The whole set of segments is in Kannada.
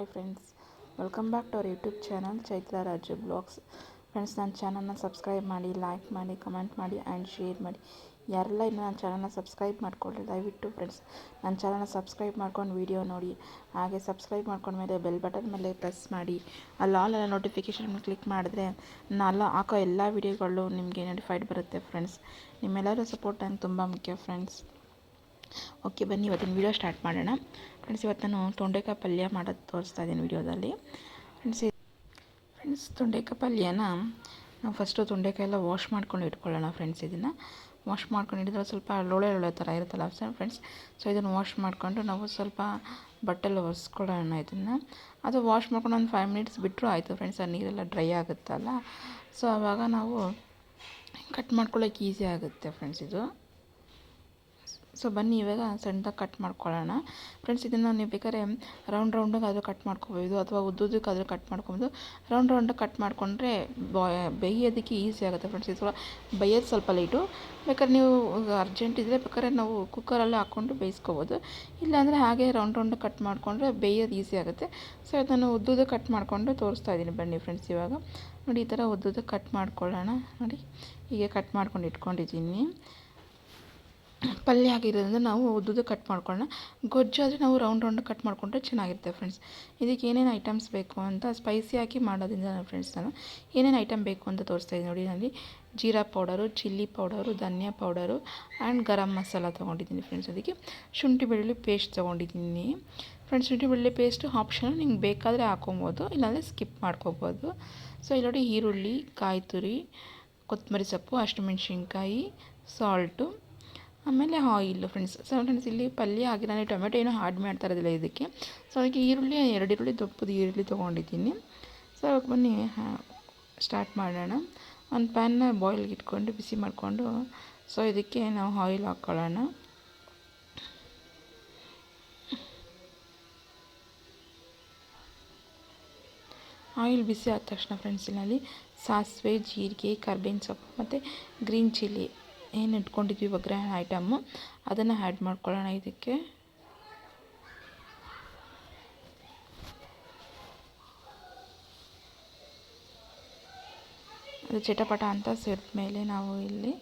Hi friends. Welcome back to our YouTube channel Chaitra Raju blogs. Friends, ನನ್ನ ಚಾನಲ್ನ ಸಬ್ಸ್ಕ್ರೈಬ್ ಮಾಡಿ, ಲೈಕ್ ಮಾಡಿ, ಕಮೆಂಟ್ ಮಾಡಿ ಆ್ಯಂಡ್ ಶೇರ್ ಮಾಡಿ. ಯಾರೆಲ್ಲ ಇನ್ನೂ ನನ್ನ ಚಾನಲ್ನ ಸಬ್ಸ್ಕ್ರೈಬ್ ಮಾಡಿಕೊಳ್ಳಿ ದಯವಿಟ್ಟು ಫ್ರೆಂಡ್ಸ್, ನನ್ನ ಚಾನಲ್ನ ಸಬ್ಸ್ಕ್ರೈಬ್ ಮಾಡ್ಕೊಂಡು ವೀಡಿಯೋ ನೋಡಿ. ಹಾಗೆ ಸಬ್ಸ್ಕ್ರೈಬ್ ಮಾಡ್ಕೊಂಡ್ಮೇಲೆ ಬೆಲ್ ಬಟನ್ ಮೇಲೆ ಪ್ರೆಸ್ ಮಾಡಿ. ಅಲ್ಲಿ ಆಲ್ ಎಲ್ಲ ನೋಟಿಫಿಕೇಷನ್ ಕ್ಲಿಕ್ ಮಾಡಿದ್ರೆ ನಾನು ಹಾಕೋ ಎಲ್ಲ ವೀಡಿಯೋಗಳು ನಿಮಗೆ ನೋಟಿಫೈಡ್ ಬರುತ್ತೆ ಫ್ರೆಂಡ್ಸ್. ನಿಮ್ಮೆಲ್ಲರೂ ಸಪೋರ್ಟ್ ನನಗೆ ತುಂಬ ಮುಖ್ಯ ಫ್ರೆಂಡ್ಸ್. ಓಕೆ ಬನ್ನಿ, ಇವತ್ತಿನ ವೀಡಿಯೋ ಸ್ಟಾರ್ಟ್ ಮಾಡೋಣ. ಫ್ರೆಂಡ್ಸ್ ಇವತ್ತು ನಾನು ತೊಂಡೆಕಾಯಿ ಪಲ್ಯ ಮಾಡೋದು ತೋರಿಸ್ತಾ ಇದ್ದೀನಿ ವಿಡಿಯೋದಲ್ಲಿ. ಫ್ರೆಂಡ್ಸ್ ಫ್ರೆಂಡ್ಸ್ ತೊಂಡೆಕಾಯಿ ಪಲ್ಯನ ನಾವು ಫಸ್ಟು ತೊಂಡೆಕಾಯಿ ಎಲ್ಲ ವಾಶ್ ಮಾಡ್ಕೊಂಡು ಇಟ್ಕೊಳ್ಳೋಣ ಫ್ರೆಂಡ್ಸ್ ಇದನ್ನು. ವಾಶ್ ಮಾಡ್ಕೊಂಡು ಹಿಡಿದ್ರೆ ಸ್ವಲ್ಪ ಲೋಳೆ ಲೋಳೆ ಥರ ಇರುತ್ತಲ್ಲ ಸರ್ ಫ್ರೆಂಡ್ಸ್ ಸೊ ಇದನ್ನು ವಾಶ್ ಮಾಡಿಕೊಂಡು ನಾವು ಸ್ವಲ್ಪ ಬಟ್ಟೆಲ್ಲ ಒರೆಸ್ಕೊಳ್ಳೋಣ ಇದನ್ನು. ಅದು ವಾಶ್ ಮಾಡ್ಕೊಂಡು ಒಂದು ಫೈವ್ ಮಿನಿಟ್ಸ್ ಬಿಟ್ಟರು ಆಯಿತು ಫ್ರೆಂಡ್ಸ್ ಆ ನೀರೆಲ್ಲ ಡ್ರೈ ಆಗುತ್ತಲ್ಲ. ಸೊ ಆವಾಗ ನಾವು ಕಟ್ ಮಾಡ್ಕೊಳ್ಳೋಕೆ ಈಸಿ ಆಗುತ್ತೆ ಫ್ರೆಂಡ್ಸ್ ಇದು. ಸೊ ಬನ್ನಿ, ಇವಾಗ ಸಣ್ಣದಾಗಿ ಕಟ್ ಮಾಡ್ಕೊಳ್ಳೋಣ. ಫ್ರೆಂಡ್ಸ್ ಇದನ್ನು ನೀವು ಬೇಕಾದ್ರೆ ರೌಂಡ್ ರೌಂಡಾಗಿ ಆದರೂ ಕಟ್ ಮಾಡ್ಕೋಬೋದು, ಅಥವಾ ಉದ್ದುದಕ್ಕಾದರೂ ಕಟ್ ಮಾಡ್ಕೊಬೋದು. ರೌಂಡ್ ರೌಂಡಾಗಿ ಕಟ್ ಮಾಡಿಕೊಂಡ್ರೆ ಬೇಯೋದಕ್ಕೆ ಈಸಿ ಆಗುತ್ತೆ ಫ್ರೆಂಡ್ಸ್ ಇದು ಬೇಯೋದು ಸ್ವಲ್ಪ ಲೇಟು ಬೇಕಾದ್ರೆ ನೀವು ಅರ್ಜೆಂಟ್ ಇದ್ದರೆ ಬೇಕಾದ್ರೆ ನಾವು ಕುಕ್ಕರಲ್ಲಿ ಹಾಕ್ಕೊಂಡು ಬೇಯಿಸ್ಕೋಬೋದು. ಇಲ್ಲಾಂದರೆ ಹಾಗೆ ರೌಂಡ್ ರೌಂಡಾಗಿ ಕಟ್ ಮಾಡಿಕೊಂಡ್ರೆ ಬೇಯೋದು ಈಸಿ ಆಗುತ್ತೆ. ಸೊ ಅದನ್ನು ಉದ್ದುದ ಕಟ್ ಮಾಡಿಕೊಂಡು ತೋರಿಸ್ತಾ ಇದ್ದೀನಿ ಬನ್ನಿ ಫ್ರೆಂಡ್ಸ್ ಇವಾಗ. ನೋಡಿ, ಈ ಥರ ಉದ್ದುದ ಕಟ್ ಮಾಡ್ಕೊಳ್ಳೋಣ. ನೋಡಿ, ಹೀಗೆ ಕಟ್ ಮಾಡ್ಕೊಂಡು ಇಟ್ಕೊಂಡಿದ್ದೀನಿ. ಪಲ್ಯ ಆಗಿರೋದ್ರಿಂದ ನಾವು ಉದ್ದುದ್ದು ಕಟ್ ಮಾಡ್ಕೊಳ್ಳೋಣ. ಗೊಜ್ಜು ಆದರೆ ನಾವು ರೌಂಡ್ ರೌಂಡ್ ಕಟ್ ಮಾಡಿಕೊಂಡ್ರೆ ಚೆನ್ನಾಗಿರುತ್ತೆ ಫ್ರೆಂಡ್ಸ್ ಇದಕ್ಕೆ ಏನೇನು ಐಟಮ್ಸ್ ಬೇಕು ಅಂತ ಸ್ಪೈಸಿ ಹಾಕಿ ಮಾಡೋದ್ರಿಂದ ಫ್ರೆಂಡ್ಸ್ ನಾನು ಏನೇನು ಐಟಮ್ ಬೇಕು ಅಂತ ತೋರಿಸ್ತಾ ಇದ್ದೀನಿ ನೋಡಿ ನಾನು ಜೀರಾ ಪೌಡರು ಚಿಲ್ಲಿ ಪೌಡರು ಧನಿಯಾ ಪೌಡರು ಆ್ಯಂಡ್ ಗರಂ ಮಸಾಲ ತೊಗೊಂಡಿದ್ದೀನಿ ಫ್ರೆಂಡ್ಸ್ ಅದಕ್ಕೆ. ಶುಂಠಿ ಬೆಳ್ಳುಳ್ಳಿ ಪೇಸ್ಟ್ ತೊಗೊಂಡಿದ್ದೀನಿ. ಫ್ರೆಂಡ್ಸ್ ಶುಂಠಿ ಬೆಳ್ಳುಳ್ಳಿ ಪೇಸ್ಟು ಆಪ್ಷನಲ್ ನಿಮ್ಗೆ ಬೇಕಾದರೆ ಹಾಕೊಬೋದು, ಇಲ್ಲಾಂದರೆ ಸ್ಕಿಪ್ ಮಾಡ್ಕೋಬೋದು. ಸೊ ಇಲ್ಲಿ ನೋಡಿ ಈರುಳ್ಳಿ ಕಾಯಿ ತುರಿ ಕೊತ್ತಂಬರಿ ಸೊಪ್ಪು ಹಸಿಮೆಣ್ಸಿನ್ಕಾಯಿ ಸಾಲ್ಟು ಆಮೇಲೆ ಆಯಿಲ್ಲು ಫ್ರೆಂಡ್ಸ್. ಸೊ ಫ್ರೆಂಡ್ಸ್ ಇಲ್ಲಿ ಪಲ್ಯ ಹಾಕಿ ನಾನು ಟೊಮೆಟೊ ಏನೂ ಆ್ಯಡ್ ಮಾಡ್ತಾ ಇರೋದಿಲ್ಲ ಇದಕ್ಕೆ. ಸೊ ಅದಕ್ಕೆ ಈರುಳ್ಳಿ, ಎರಡು ಈರುಳ್ಳಿ ದೊಪ್ಪದ ಈರುಳ್ಳಿ ತೊಗೊಂಡಿದ್ದೀನಿ. ಸೊ ಅವಾಗ ಬನ್ನಿ ಸ್ಟಾರ್ಟ್ ಮಾಡೋಣ. ಒಂದು ಪ್ಯಾನ್ನ ಬಾಯ್ಲ್ಗೆ ಇಟ್ಕೊಂಡು ಬಿಸಿ ಮಾಡಿಕೊಂಡು ಸೊ ಇದಕ್ಕೆ ನಾವು ಆಯಿಲ್ ಹಾಕ್ಕೊಳ್ಳೋಣ ಆಯಿಲ್ ಬಿಸಿ ಆದ ತಕ್ಷಣ ಫ್ರೆಂಡ್ಸ್ ಇಲ್ಲಿ ಸಾಸಿವೆ, ಜೀರಿಗೆ, ಕರ್ಬೇವಿನ ಸೊಪ್ಪು ಮತ್ತು ಗ್ರೀನ್ ಚಿಲ್ಲಿ. ಏನು ಇಟ್ಕೊಂಡಿದ್ವಿ ಒಗ್ಗರಣೆ ಐಟಮ್ಮು ಅದನ್ನು ಆ್ಯಡ್ ಮಾಡ್ಕೊಳ್ಳೋಣ ಇದಕ್ಕೆ. ಅದು ಚಟಪಟ ಅಂತ ಮೇಲೆ ನಾವು ಇಲ್ಲಿ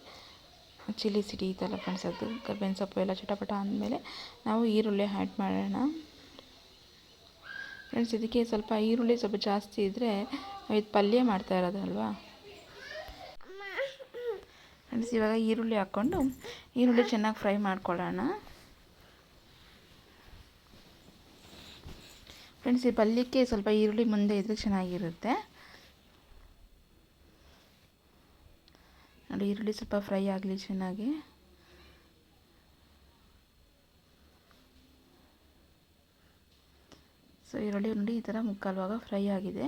ಚಿಲ್ಲಿ ಸಿಡಿಯುತ್ತಲ್ಲ ಫ್ರೆಂಡ್ಸ್ ಅದು ಕರ್ಬೇವಿನ ಸೊಪ್ಪು ಎಲ್ಲ ಚಟಪಟ ಅಂದಮೇಲೆ ನಾವು ಈರುಳ್ಳಿ ಆ್ಯಡ್ ಮಾಡೋಣ. ಫ್ರೆಂಡ್ಸ್ ಇದಕ್ಕೆ ಸ್ವಲ್ಪ ಈರುಳ್ಳಿ ಸ್ವಲ್ಪ ಜಾಸ್ತಿ ಇದ್ದರೆ ಇದು ಪಲ್ಯ ಮಾಡ್ತಾ ಇರೋದಲ್ವಾ? ಫ್ರೆಂಡ್ಸ್ ಇವಾಗ ಈರುಳ್ಳಿ ಹಾಕ್ಕೊಂಡು, ಈರುಳ್ಳಿ ಚೆನ್ನಾಗಿ ಫ್ರೈ ಮಾಡ್ಕೊಳ್ಳೋಣ. ಫ್ರೆಂಡ್ಸ್, ಈ ಪಲ್ಯಕ್ಕೆ ಸ್ವಲ್ಪ ಈರುಳ್ಳಿ ಮುಂದೆ ಇದ್ರೆ ಚೆನ್ನಾಗಿರುತ್ತೆ. ನೋಡಿ, ಈರುಳ್ಳಿ ಸ್ವಲ್ಪ ಫ್ರೈ ಆಗಲಿ ಚೆನ್ನಾಗಿ. ಸೊ, ಈರುಳ್ಳಿ ನೋಡಿ ಈ ಥರ ಮುಕ್ಕಾಲುವಾಗ ಫ್ರೈ ಆಗಿದೆ.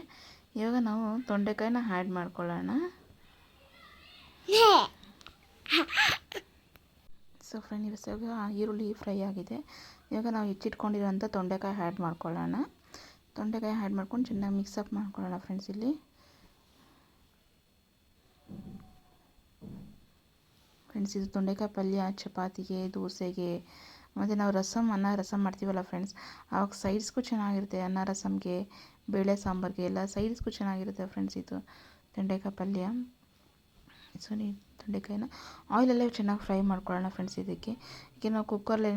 ಇವಾಗ ನಾವು ತೊಂಡೆಕಾಯಿನ ಆ್ಯಡ್ ಮಾಡ್ಕೊಳ್ಳೋಣ. ಸೊ ಫ್ರೆಂಡ್ ಇವಾಗ ಈರುಳ್ಳಿ ಫ್ರೈ ಆಗಿದೆ. ಇವಾಗ ನಾವು ಹೆಚ್ಚಿಟ್ಕೊಂಡಿರೋಂಥ ತೊಂಡೆಕಾಯಿ ಆ್ಯಡ್ ಮಾಡ್ಕೊಳ್ಳೋಣ. ತೊಂಡೆಕಾಯಿ ಆ್ಯಡ್ ಮಾಡ್ಕೊಂಡು ಚೆನ್ನಾಗಿ ಮಿಕ್ಸಪ್ ಮಾಡ್ಕೊಳ್ಳೋಣ ಫ್ರೆಂಡ್ಸ್ ಇಲ್ಲಿ. ಫ್ರೆಂಡ್ಸ್ ಇದು ತೊಂಡೆಕಾಯಿ ಪಲ್ಯ, ಚಪಾತಿಗೆ, ದೋಸೆಗೆ, ಮತ್ತು ನಾವು ರಸಮ್ ಅನ್ನ ರಸಮ್ ಮಾಡ್ತೀವಲ್ಲ ಫ್ರೆಂಡ್ಸ್ ಆವಾಗ ಸೈಡ್ಸ್ಗೂ ಚೆನ್ನಾಗಿರುತ್ತೆ ಅನ್ನ ರಸಮ್ಗೆ ಬೇಳೆ ಸಾಂಬಾರಿಗೆ, ಎಲ್ಲ ಸೈಡ್ಸ್ಗೂ ಚೆನ್ನಾಗಿರುತ್ತೆ ಫ್ರೆಂಡ್ಸ್ ಇದು ತೊಂಡೆಕಾಯಿ ಪಲ್ಯ. ಸೊ ನೀವು ತೊಂಡೆಕಾಯಿನ. ಆಯಿಲಲ್ಲೇ ಚೆನ್ನಾಗಿ ಫ್ರೈ ಮಾಡ್ಕೊಳ್ಳೋಣ ಫ್ರೆಂಡ್ಸ್ ಇದಕ್ಕೆ. ಈಗ ನಾವು ಕುಕ್ಕರ್ಲೇ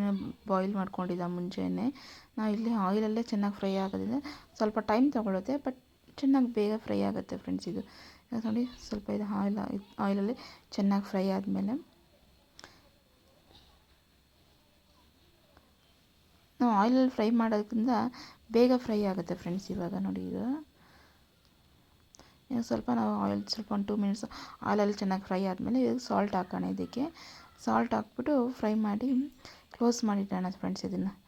ಬಾಯ್ಲ್ ಮಾಡ್ಕೊಂಡಿದ್ದ ಮುಂಚೆನೇ. ನಾವು ಇಲ್ಲಿ ಆಯಿಲಲ್ಲೇ ಚೆನ್ನಾಗಿ ಫ್ರೈ ಆಗೋದ್ರಿಂದ ಸ್ವಲ್ಪ ಟೈಮ್ ತೊಗೊಳುತ್ತೆ, ಬಟ್ ಚೆನ್ನಾಗಿ ಬೇಗ ಫ್ರೈ ಆಗುತ್ತೆ ಫ್ರೆಂಡ್ಸ್ ಇದು. ನೋಡಿ, ಸ್ವಲ್ಪ ಇದು ಆಯಿಲ್, ಆಯಿಲಲ್ಲಿ ಚೆನ್ನಾಗಿ ಫ್ರೈ ಆದಮೇಲೆ ನಾವು ಆಯಿಲಲ್ಲಿ ಫ್ರೈ ಮಾಡೋದ್ರಿಂದ ಬೇಗ ಫ್ರೈ ಆಗುತ್ತೆ ಫ್ರೆಂಡ್ಸ್ ಇವಾಗ ನೋಡಿ ಇದು ಸ್ವಲ್ಪ ನಾವು ಆಯಿಲ್ ಸ್ವಲ್ಪ ಒಂದು ಟೂ ಮಿನಿಟ್ಸ್ ಆಯಿಲಲ್ಲಿ ಚೆನ್ನಾಗಿ ಫ್ರೈ ಆದಮೇಲೆ ಸಾಲ್ಟ್ ಹಾಕೋಣ ಇದಕ್ಕೆ. ಸಾಲ್ಟ್ ಹಾಕ್ಬಿಟ್ಟು ಫ್ರೈ ಮಾಡಿ ಕ್ಲೋಸ್ ಮಾಡಿಡೋಣ ಫ್ರೆಂಡ್ಸ್ ಇದನ್ನು.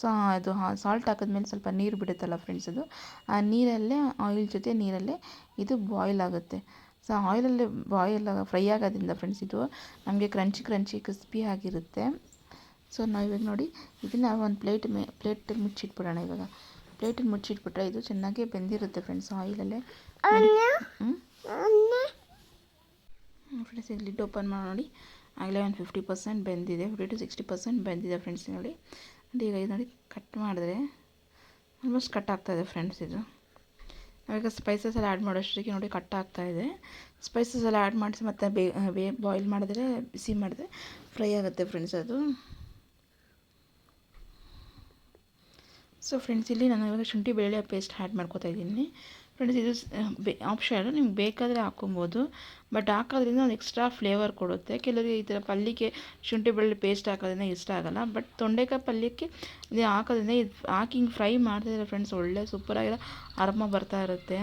ಸೊ ಅದು ಸಾಲ್ಟ್ ಹಾಕಿದ್ಮೇಲೆ ಸ್ವಲ್ಪ ನೀರು ಬಿಡುತ್ತಲ್ಲ ಫ್ರೆಂಡ್ಸ್ ಅದು. ಆ, ನೀರಲ್ಲೇ ಆಯಿಲ್ ಜೊತೆ ನೀರಲ್ಲೇ ಇದು ಬಾಯ್ಲ್ ಆಗುತ್ತೆ. ಸೊ ಆಯಿಲಲ್ಲಿ ಬಾಯ್ಲ್ ಫ್ರೈ ಆಗೋದ್ರಿಂದ ಫ್ರೆಂಡ್ಸ್ ಇದು ನಮಗೆ ಕ್ರಂಚಿ ಕ್ರಂಚಿ ಕ್ರಿಸ್ಪಿ ಆಗಿರುತ್ತೆ. ಸೊ ನಾವು ಇವಾಗ ನೋಡಿ, ಇದನ್ನು ಒಂದು ಪ್ಲೇಟ್ ಮೇ ಪ್ಲೇಟ್ ಮುಚ್ಚಿಟ್ಬಿಡೋಣ ಇವಾಗ. ಪ್ಲೇಟಲ್ಲಿ ಮುಚ್ಚಿಟ್ಬಿಟ್ರೆ ಇದು ಚೆನ್ನಾಗಿ ಬೆಂದಿರುತ್ತೆ ಫ್ರೆಂಡ್ಸ್ ಆಯಿಲಲ್ಲೇ ಫ್ರೆಂಡ್ಸ್ ಇಲ್ಲಿ ಲಿಡ್ ಓಪನ್ ಮಾಡಿ ನೋಡಿ. ಆಗಲೇ ಒಂದು ಫಿಫ್ಟಿ ಪರ್ಸೆಂಟ್ ಬೆಂದಿದೆ ಫಿಫ್ಟಿ ಟು ಸಿಕ್ಸ್ಟಿ ಪರ್ಸೆಂಟ್ ಬೆಂದಿದೆ ಫ್ರೆಂಡ್ಸ್ ನೋಡಿ. ಈಗ ಇದು ನೋಡಿ ಕಟ್ ಮಾಡಿದ್ರೆ ಆಲ್ಮೋಸ್ಟ್ ಕಟ್ ಆಗ್ತಾಯಿದೆ ಫ್ರೆಂಡ್ಸ್ ಇದು. ನಾವೀಗ ಸ್ಪೈಸಸ್ ಎಲ್ಲ ಆ್ಯಡ್ ಮಾಡೋಷ್ಟಕ್ಕೆ ನೋಡಿ ಕಟ್ ಆಗ್ತಾ ಇದೆ. ಸ್ಪೈಸಸ್ ಎಲ್ಲ ಆ್ಯಡ್ ಮಾಡಿಸಿ ಮತ್ತೆ ಬೇ ಬೇ ಬಾಯ್ಲ್ ಮಾಡಿದ್ರೆ ಬಿಸಿ ಮಾಡಿದ್ರೆ ಫ್ರೈ ಆಗುತ್ತೆ ಫ್ರೆಂಡ್ಸ್ ಅದು. ಸೊ ಫ್ರೆಂಡ್ಸ್ ಇಲ್ಲಿ ನಾನು ಇವಾಗ ಶುಂಠಿ, ಬೆಳ್ಳುಳ್ಳಿ ಪೇಸ್ಟ್ ಆ್ಯಡ್ ಮಾಡ್ಕೋತಾ ಇದ್ದೀನಿ. ಫ್ರೆಂಡ್ಸ್ ಇದು ಬೇ ಆಪ್ಷನ್ ನಿಮ್ಗೆ ಬೇಕಾದರೆ ಹಾಕೊಬೋದು. ಬಟ್ ಹಾಕೋದ್ರಿಂದ ಒಂದು ಎಕ್ಸ್ಟ್ರಾ ಫ್ಲೇವರ್ ಕೊಡುತ್ತೆ. ಕೆಲವರಿಗೆ ಈ ಥರ ಪಲ್ಯಕ್ಕೆ ಶುಂಠಿ, ಬೆಳ್ಳುಳ್ಳಿ ಪೇಸ್ಟ್ ಹಾಕೋದ್ರಿಂದ ಇಷ್ಟ ಆಗಲ್ಲ. ಬಟ್ ತೊಂಡೆಕಾಯಿ ಪಲ್ಯಕ್ಕೆ ಇದು ಹಾಕೋದ್ರಿಂದ ಇದು ಹಾಕಿ ಹಿಂಗೆ ಫ್ರೈ ಮಾಡ್ತಿದ್ರೆ ಫ್ರೆಂಡ್ಸ್ ಒಳ್ಳೆ ಸೂಪರಾಗಿರೋ ಅರ್ಮ ಬರ್ತಾ ಇರುತ್ತೆ.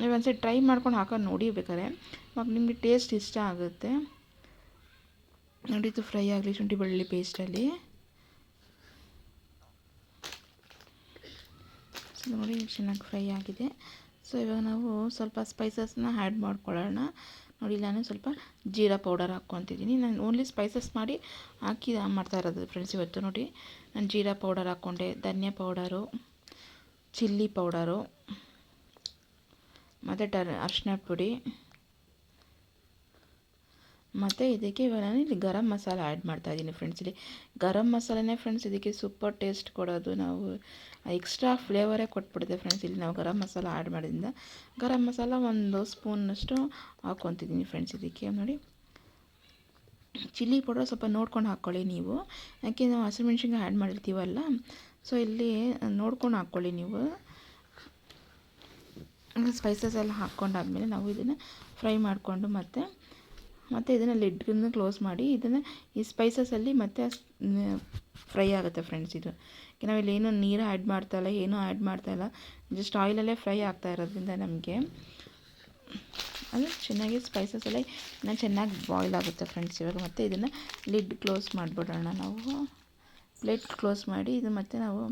ನೀವು ಒಂದ್ಸರಿ ಟ್ರೈ ಮಾಡ್ಕೊಂಡು ಹಾಕೋದು ನೋಡಿ ಬೇಕಾದ್ರೆ. ನಿಮಗೆ ಟೇಸ್ಟ್ ಇಷ್ಟ ಆಗುತ್ತೆ. ನೋಡಿ ಫ್ರೈ ಆಗಲಿ, ಶುಂಠಿ, ಬೆಳ್ಳುಳ್ಳಿ ಪೇಸ್ಟಲ್ಲಿ ಸೊ ನೋಡಿ ಚೆನ್ನಾಗಿ ಫ್ರೈ ಆಗಿದೆ. ಸೊ ಇವಾಗ ನಾವು ಸ್ವಲ್ಪ ಸ್ಪೈಸಸ್ನ ಆ್ಯಡ್ ಮಾಡ್ಕೊಳ್ಳೋಣ. ನೋಡಿ, ನಾನು ಸ್ವಲ್ಪ ಜೀರಾ ಪೌಡರ್ ಹಾಕ್ಕೊತಿದ್ದೀನಿ. ನಾನು ಓನ್ಲಿ ಸ್ಪೈಸಸ್ ಮಾಡಿ ಹಾಕಿ ಮಾಡ್ತಾ ಇರೋದು ಫ್ರೆಂಡ್ಸ್ ಇವತ್ತು ನೋಡಿ. ನಾನು ಜೀರಾ ಪೌಡರ್ ಹಾಕ್ಕೊಂಡೆ, ಧನ್ಯಾ ಪೌಡರು ಚಿಲ್ಲಿ ಪೌಡರು ಮತ್ತು ಟರ್ ಅರಿಶಿನ ಪುಡಿ. ಮತ್ತು ಇದಕ್ಕೆ ಇವಾಗ ನಾನು ಇಲ್ಲಿ ಗರಂ ಮಸಾಲ ಆ್ಯಡ್ ಮಾಡ್ತಾ ಇದ್ದೀನಿ ಫ್ರೆಂಡ್ಸ್ ಇಲ್ಲಿ ಗರಂ ಮಸಾಲೆನೇ ಫ್ರೆಂಡ್ಸ್ ಇದಕ್ಕೆ ಸೂಪರ್ ಟೇಸ್ಟ್ ಕೊಡೋದು ನಾವು ಎಕ್ಸ್ಟ್ರಾ ಫ್ಲೇವರೇ ಕೊಟ್ಬಿಡುತ್ತೆ ಫ್ರೆಂಡ್ಸ್ ಇಲ್ಲಿ ನಾವು ಗರಂ ಮಸಾಲ ಆ್ಯಡ್ ಮಾಡಿದ್ರಿಂದ ಗರಂ ಮಸಾಲ ಒಂದು ಸ್ಪೂನಷ್ಟು ಹಾಕ್ಕೊತಿದ್ದೀನಿ ಫ್ರೆಂಡ್ಸ್ ಇದಕ್ಕೆ ನೋಡಿ. ಚಿಲ್ಲಿ ಪೌಡರ್ ಸ್ವಲ್ಪ ನೋಡ್ಕೊಂಡು ಹಾಕ್ಕೊಳ್ಳಿ ನೀವು. ಯಾಕೆ ನಾವು ಹಸಿಮೆಣ್ಸಿನ್ಕಾಯಿ ಆ್ಯಡ್ ಮಾಡಿರ್ತೀವಲ್ಲ ಸೊ ಇಲ್ಲಿ ನೋಡ್ಕೊಂಡು ಹಾಕ್ಕೊಳ್ಳಿ ನೀವು. ಸ್ಪೈಸಸ್ ಎಲ್ಲ ಹಾಕ್ಕೊಂಡಾದ್ಮೇಲೆ ನಾವು ಇದನ್ನು ಫ್ರೈ ಮಾಡಿಕೊಂಡು ಮತ್ತು ಮತ್ತು ಇದನ್ನು ಲಿಡ್ಗನ್ನು ಕ್ಲೋಸ್ ಮಾಡಿ ಇದನ್ನು ಈ ಸ್ಪೈಸಸಲ್ಲಿ ಮತ್ತೆ ಫ್ರೈ ಆಗುತ್ತೆ ಫ್ರೆಂಡ್ಸ್ ಇದು. ನಾವಿಲ್ಲಿ ಏನೂ ನೀರು ಆ್ಯಡ್ ಮಾಡ್ತಾಯಿಲ್ಲ ಏನೂ ಆ್ಯಡ್ ಮಾಡ್ತಾಯಿಲ್ಲ ಜಸ್ಟ್ ಆಯಿಲಲ್ಲೇ ಫ್ರೈ ಆಗ್ತಾ ಇರೋದ್ರಿಂದ ನಮಗೆ ಅದು ಚೆನ್ನಾಗಿ ಸ್ಪೈಸಸ್ ಇನ್ನೂ ಚೆನ್ನಾಗಿ ಬಾಯ್ಲ್ ಆಗುತ್ತೆ ಫ್ರೆಂಡ್ಸ್ ಇವಾಗ. ಮತ್ತು ಇದನ್ನು ಲಿಡ್ ಕ್ಲೋಸ್ ಮಾಡಿಬಿಡೋಣ ನಾವು. ಪ್ಲೇಟ್ ಕ್ಲೋಸ್ ಮಾಡಿ ಇದು ಮತ್ತೆ ನಾವು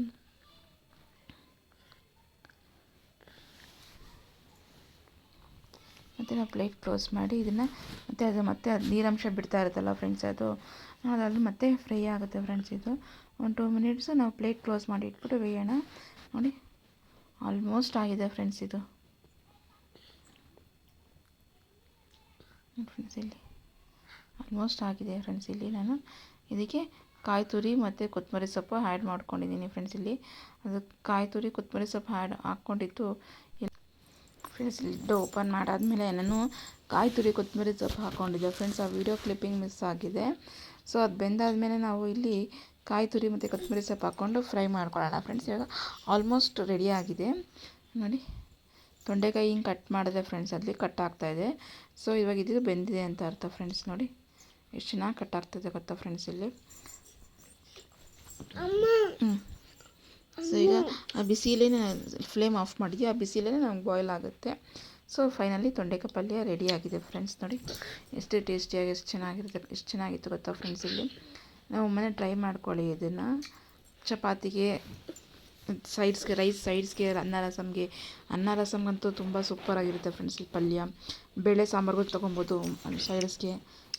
ಮತ್ತು ನಾವು ಪ್ಲೇಟ್ ಕ್ಲೋಸ್ ಮಾಡಿ ಇದನ್ನು ಮತ್ತು ಅದು ಮತ್ತೆ ಅದು ನೀರಂಶ ಬಿಡ್ತಾ ಇರುತ್ತಲ್ಲ ಫ್ರೆಂಡ್ಸ್ ಅದು ಅದಾದ್ರೂ ಮತ್ತೆ ಫ್ರೈ ಆಗುತ್ತೆ ಫ್ರೆಂಡ್ಸ್ ಇದು. ಒಂದು ಟೂ ಮಿನಿಟ್ಸು ನಾವು ಪ್ಲೇಟ್ ಕ್ಲೋಸ್ ಮಾಡಿ ಇಟ್ಬಿಟ್ಟು ಬೇಯೋಣ. ನೋಡಿ ಆಲ್ಮೋಸ್ಟ್ ಆಗಿದೆ ಫ್ರೆಂಡ್ಸ್ ಇದು. ಫ್ರೆಂಡ್ಸ್ ಇಲ್ಲಿ. ಆಲ್ಮೋಸ್ಟ್ ಆಗಿದೆ ಫ್ರೆಂಡ್ಸ್ ಇಲ್ಲಿ ನಾನು. ಇದಕ್ಕೆ ಕಾಯಿ ತುರಿ ಮತ್ತು ಕೊತ್ತಂಬರಿ ಸೊಪ್ಪು ಆ್ಯಡ್ ಮಾಡ್ಕೊಂಡಿದ್ದೀನಿ ಫ್ರೆಂಡ್ಸ್ ಇಲ್ಲಿ. ಅದು ಕಾಯಿ ತುರಿ ಕೊತ್ತಂಬರಿ ಸೊಪ್ಪು ಆ್ಯಡ್ ಹಾಕ್ಕೊಂಡಿದ್ದು ಫ್ರೆಂಡ್ಸ್ ಲಿಡ್ ಓಪನ್ ಮಾಡಾದಮೇಲೆ ನಾನು ಕಾಯಿ ತುರಿ ಕೊತ್ತಂಬರಿ ಸೊಪ್ಪು ಹಾಕ್ಕೊಂಡಿದ್ದೆ ಫ್ರೆಂಡ್ಸ್ ಆ ವಿಡಿಯೋ ಕ್ಲಿಪ್ಪಿಂಗ್ ಮಿಸ್ ಆಗಿದೆ. ಸೊ ಅದು ಬೆಂದಾದಮೇಲೆ ನಾವು ಇಲ್ಲಿ ಕಾಯಿ ತುರಿ ಮತ್ತು ಕೊತ್ತಂಬರಿ ಸೊಪ್ಪು ಹಾಕ್ಕೊಂಡು ಫ್ರೈ ಮಾಡ್ಕೊಳ್ಳೋಣ. ಫ್ರೆಂಡ್ಸ್ ಇವಾಗ ಆಲ್ಮೋಸ್ಟ್ ರೆಡಿ ಆಗಿದೆ. ನೋಡಿ ತೊಂಡೆಕಾಯಿ ಹಿಂಗೆ ಕಟ್ ಮಾಡಿದೆ ಫ್ರೆಂಡ್ಸ್ ಅಲ್ಲಿ ಕಟ್ ಆಗ್ತಾಯಿದೆ ಸೊ ಇವಾಗ ಇದು ಬೆಂದಿದೆ ಅಂತ ಅರ್ಥ ಫ್ರೆಂಡ್ಸ್ ನೋಡಿ. ಎಷ್ಟು ಚೆನ್ನಾಗಿ ಕಟ್ ಆಗ್ತದೆ ಗೊತ್ತಾ ಫ್ರೆಂಡ್ಸ್ ಇಲ್ಲಿ? ಹ್ಞೂ ಸೊ ಈಗ ಆ ಬಿಸಿಲೇ ಫ್ಲೇಮ್ ಆಫ್ ಮಾಡಿದ್ವಿ. ಆ ಬಿಸಿಲೇ ನಮ್ಗೆ ಬಾಯ್ಲ್ ಆಗುತ್ತೆ. ಸೊ ಫೈನಲಿ ತೊಂಡೆಕಾಯಿ ಪಲ್ಯ ರೆಡಿ ಆಗಿದೆ ಫ್ರೆಂಡ್ಸ್ ನೋಡಿ. ಎಷ್ಟು ಟೇಸ್ಟಿಯಾಗಿ ಎಷ್ಟು ಚೆನ್ನಾಗಿರುತ್ತೆ, ಎಷ್ಟು ಚೆನ್ನಾಗಿತ್ತು ಗೊತ್ತಾ ಫ್ರೆಂಡ್ಸ್ ಇಲ್ಲಿ? ನಾವು ಮನೆ ಟ್ರೈ ಮಾಡ್ಕೊಳ್ಳಿ ಇದನ್ನು. ಚಪಾತಿಗೆ ಸೈಡ್ಸ್ಗೆ ರೈಸ್ ಸೈಡ್ಸ್ಗೆ ಅನ್ನ ರಸಮ್ಗೆ ಅನ್ನ ರಸಮ್ಗಂತೂ ತುಂಬ ಸೂಪರಾಗಿರುತ್ತೆ ಫ್ರೆಂಡ್ಸ್ ಈ ಪಲ್ಯ. ಬೇಳೆ ಸಾಂಬಾರ್ಗೂ ತೊಗೊಬೋದು ಸೈಡ್ಸ್ಗೆ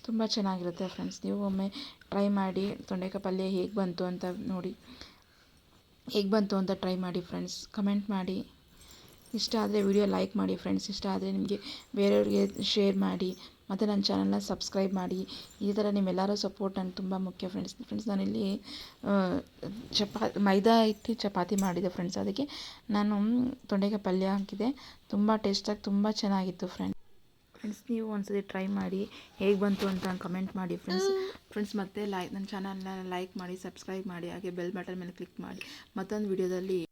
ತುಂಬ ಚೆನ್ನಾಗಿರುತ್ತೆ ಫ್ರೆಂಡ್ಸ್ ನೀವು ಒಮ್ಮೆ ಟ್ರೈ ಮಾಡಿ ತೊಂಡೆಕಾಯಿ ಪಲ್ಯ ಹೇಗೆ ಬಂತು ಅಂತ ನೋಡಿ. ಹೇಗೆ ಬಂತು ಅಂತ ಟ್ರೈ ಮಾಡಿ ಫ್ರೆಂಡ್ಸ್ ಕಮೆಂಟ್ ಮಾಡಿ. ಇಷ್ಟ ಆದರೆ ವಿಡಿಯೋ ಲೈಕ್ ಮಾಡಿ ಫ್ರೆಂಡ್ಸ್ ಇಷ್ಟ ಆದರೆ ನಿಮಗೆ ಬೇರೆಯವ್ರಿಗೆ ಶೇರ್ ಮಾಡಿ, ಮತ್ತು ನನ್ನ ಚಾನಲ್ನ ಸಬ್ಸ್ಕ್ರೈಬ್ ಮಾಡಿ. ಈ ಥರ ನಿಮ್ಮೆಲ್ಲರೂ ಸಪೋರ್ಟ್ ನನಗೆ ತುಂಬ ಮುಖ್ಯ ಫ್ರೆಂಡ್ಸ್ ಫ್ರೆಂಡ್ಸ್ ನಾನಿಲ್ಲಿ ಚಪಾ ಮೈದಾ ಇಟ್ಟು ಚಪಾತಿ ಮಾಡಿದೆ ಫ್ರೆಂಡ್ಸ್ ಅದಕ್ಕೆ ನಾನು ತೊಂಡೆಕಾಯಿ ಪಲ್ಯ ಹಾಕಿದೆ. ತುಂಬ ಟೇಸ್ಟಾಗಿ ತುಂಬ ಚೆನ್ನಾಗಿತ್ತು ಫ್ರೆಂಡ್ಸ್ ನೀವು ಒಂದ್ಸತಿ ಟ್ರೈ ಮಾಡಿ ಹೇಗೆ ಬಂತು ಅಂತ ಕಮೆಂಟ್ ಮಾಡಿ ಫ್ರೆಂಡ್ಸ್ ಫ್ರೆಂಡ್ಸ್ ಮತ್ತೆ ಲೈಕ್ ನನ್ನ ಚಾನಲ್ನ ಲೈಕ್ ಮಾಡಿ ಸಬ್ಸ್ಕ್ರೈಬ್ ಮಾಡಿ ಹಾಗೆ ಬೆಲ್ ಬಟನ್ ಮೇಲೆ ಕ್ಲಿಕ್ ಮಾಡಿ. ಮತ್ತೊಂದು ವಿಡಿಯೋದಲ್ಲಿ